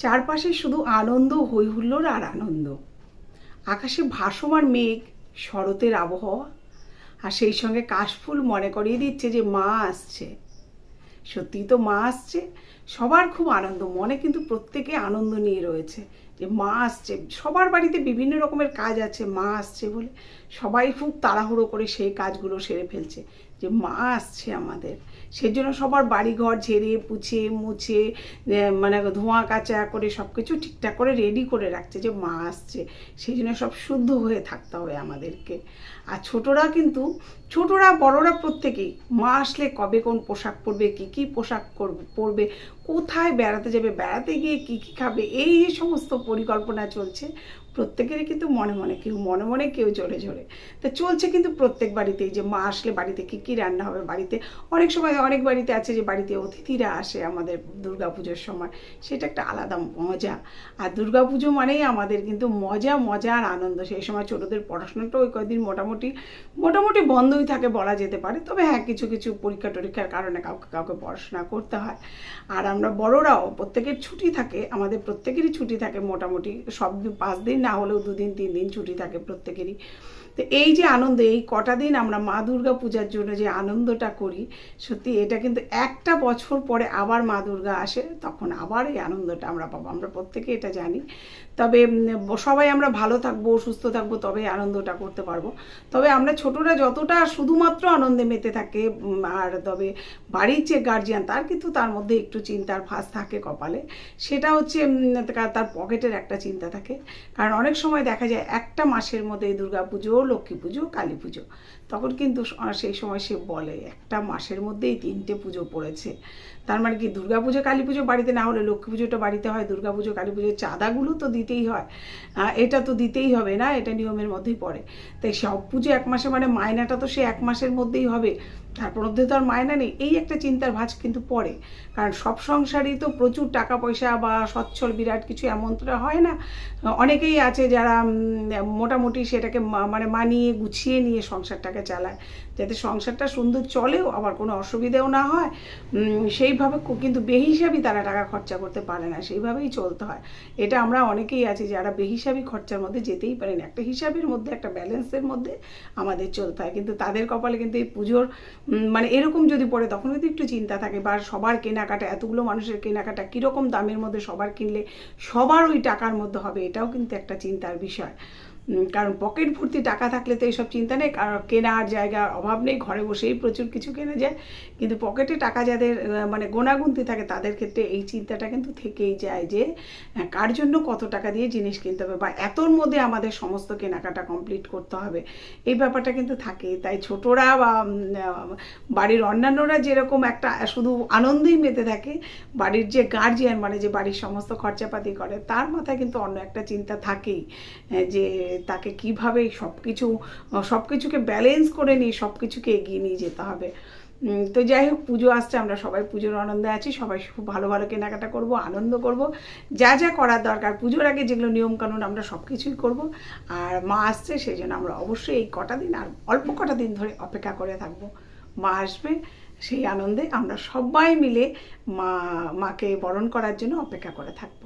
চারপাশে শুধু আনন্দ, হৈহুল্লোড় আর আনন্দ। আকাশে ভাসমান মেঘ, শরতের আবহাওয়া। আর সেই সঙ্গে কাশফুল মনে করিয়ে দিচ্ছে যে মা আসছে। সত্যিই তো মা আসছে। সবার খুব আনন্দ, মনে কিন্তু প্রত্যেকে আনন্দ নিয়ে রয়েছে যে মা আসছে। সবার বাড়িতে বিভিন্ন রকমের কাজ আছে, মা আসছে বলে সবাই খুব তাড়াহুড়ো করে সেই কাজগুলো সেরে ফেলছে। যে মা আসছে আমাদের। সেই জন্য সবার বাড়িঘর ঝেড়ে, পুছে, মুছে মানে ধোঁয়া কাচা করে সব কিছু ঠিকঠাক করে রেডি করে রাখছে যে মা আসছে। সেই জন্য সব শুদ্ধ হয়ে থাকতে হবে আমাদেরকে। আর ছোটরা কিন্তু, ছোটরা, বড়রা প্রত্যেকেই মা আসলে কবে কোন পোশাক পরবে, কী কী পোশাক পরবে, কোথায় বেড়াতে যাবে, বেড়াতে গিয়ে কী কী খাবে, এই সমস্ত পরিকল্পনা চলছে। প্রত্যেকেরই কিন্তু মনে মনে কেউ, মনে মনে কেউ জোরে জোরে তা চলছে কিন্তু প্রত্যেক বাড়িতেই যে মা আসলে বাড়িতে কী কী রান্না হবে বাড়িতে? অনেক সময় অনেক বাড়িতে আছে যে বাড়িতে অতিথিরা আসে আমাদের দুর্গা পুজোর সময়। সেটা একটা আলাদা মজা। আর দুর্গা পুজো মানেই আমাদের কিন্তু মজা মজা আর আনন্দ। সেই সময় ছোটোদের পড়াশোনাটা ওই কয়েকদিন মোটামুটি মোটামুটি বন্ধই থাকে বলা যেতে পারে। তবে হ্যাঁ কিছু কিছু পরীক্ষা টরীক্ষার কারণে কাউকে কাউকে পড়াশোনা করতে হয়। আর আমরা বড়রাও প্রত্যেকের ছুটি থাকে, আমাদের প্রত্যেকেরই ছুটি থাকে মোটামুটি সব পাঁচ দিন না হলেও দুদিন, তিন দিন ছুটি থাকে প্রত্যেকেরই। তো এই যে আনন্দ, এই কটা দিন আমরা মা দুর্গা পূজার জন্য যে আনন্দটা করি, সত্যি এটা কিন্তু একটা বছর পরে আবার মা দুর্গা আসে, তখন আবার এই আনন্দটা আমরা পাবো। আমরা প্রত্যেকে এটা জানি। তবে সবাই আমরা ভালো থাকব, সুস্থ থাকব তবে আনন্দটা করতে পারব। তবে আমরা ছোটরা যতটা শুধুমাত্র আনন্দে মেতে থাকে আর তবে বাড়ির যে গার্জিয়ান তার কিন্তু তার মধ্যে একটু চিন্তার ভাঁজ থাকে কপালে। সেটা হচ্ছে তার পকেটের একটা চিন্তা থাকে। কারণ অনেক সময় দেখা যায় একটা মাসের মধ্যে দুর্গা পুজো, লক্ষ্মী পুজো, কালী পুজো। তখন কিন্তু সেই সময় সে বলে, একটা মাসের মধ্যেই তিনটে পুজো পড়েছে। তার মানে কি দুর্গা পুজো, কালী পুজো বাড়িতে না হলে লক্ষ্মী পুজোটা বাড়িতে হয়, দুর্গা পুজো, কালী পুজোর চাঁদাগুলো তো দিতেই হয়। এটা তো দিতেই হবে না, এটা নিয়মের মধ্যেই পড়ে। তাই সব পুজো এক মাসে মানে মায়নাটা তো সে এক মাসের মধ্যেই হবে। তারপর মধ্যে তো আর মায়না নেই। এই একটা চিন্তার ভাঁজ কিন্তু পড়ে। কারণ সব সংসারই তো প্রচুর টাকা পয়সা বা সচ্ছল বিরাট কিছু এমনটা হয় না। অনেকেই আছে যারা মোটামুটি সেটাকে মানে মানিয়ে গুছিয়ে নিয়ে সংসারটাকে চালায়। যাতে সংসারটা সুন্দর চলেও, আবার কোনো অসুবিধেও না হয়। সেইভাবে কিন্তু বেহিসাবি তারা টাকা খরচা করতে পারে না। সেইভাবেই চলতে হয়। এটা আমরা অনেকেই আছি যারা বেহিসাবি খরচার মধ্যে যেতেই পারি না। একটা হিসাবের মধ্যে, একটা ব্যালেন্সের মধ্যে আমাদের চলতে হয়। কিন্তু তাদের কপালে কিন্তু এই পুজোর মানে এরকম যদি পড়ে, তখন কিন্তু একটু চিন্তা থাকে, বা সবার কেনাকাটা, এতগুলো মানুষের কেনাকাটা, কীরকম দামের মধ্যে সবার কিনলে সবার ওই টাকার মধ্যে হবে, এটাও কিন্তু একটা চিন্তার বিষয়। কারণ পকেট ভর্তি টাকা থাকলে তো এইসব চিন্তা নেই, কারণ কেনার জায়গার অভাব নেই, ঘরে বসেই প্রচুর কিছু কেনা যায়। কিন্তু পকেটে টাকা যাদের মানে গোনাগুনতি থাকে তাদের ক্ষেত্রে এই চিন্তাটা কিন্তু থেকেই যায় যে কার জন্য কত টাকা দিয়ে জিনিস কিনতে হবে বা এতর মধ্যে আমাদের সমস্ত কেনাকাটা কমপ্লিট করতে হবে। এই ব্যাপারটা কিন্তু থাকে। তাই ছোটরা বা বাড়ির অন্যান্যরা যেরকম একটা, শুধু আনন্দেই মেতে থাকে, বাড়ির যে গার্জিয়ান মানে যে বাড়ির সমস্ত খরচাপাতি করে, তার মাথায় কিন্তু অন্য একটা চিন্তা থাকেই যে তাকে কীভাবে সব কিছু সব কিছুকে ব্যালেন্স করে নিয়ে সব কিছুকে এগিয়ে নিয়ে যেতে হবে। তো যাই হোক, পুজো আসছে, আমরা সবাই পুজোর আনন্দে আছি, সবাই খুব ভালো ভালো কেনাকাটা করব, আনন্দ করব। যা যা করার দরকার, পুজোর আগে যেগুলো নিয়মকানুন আমরা সব কিছুই করব। আর মা আসছে, সেই জন্য আমরা অবশ্যই এই কটা দিন, আর অল্প কটা দিন ধরে অপেক্ষা করে থাকব। মা আসবে, সেই আনন্দে আমরা সবাই মিলে মা, মাকে বরণ করার জন্য অপেক্ষা করে থাকব।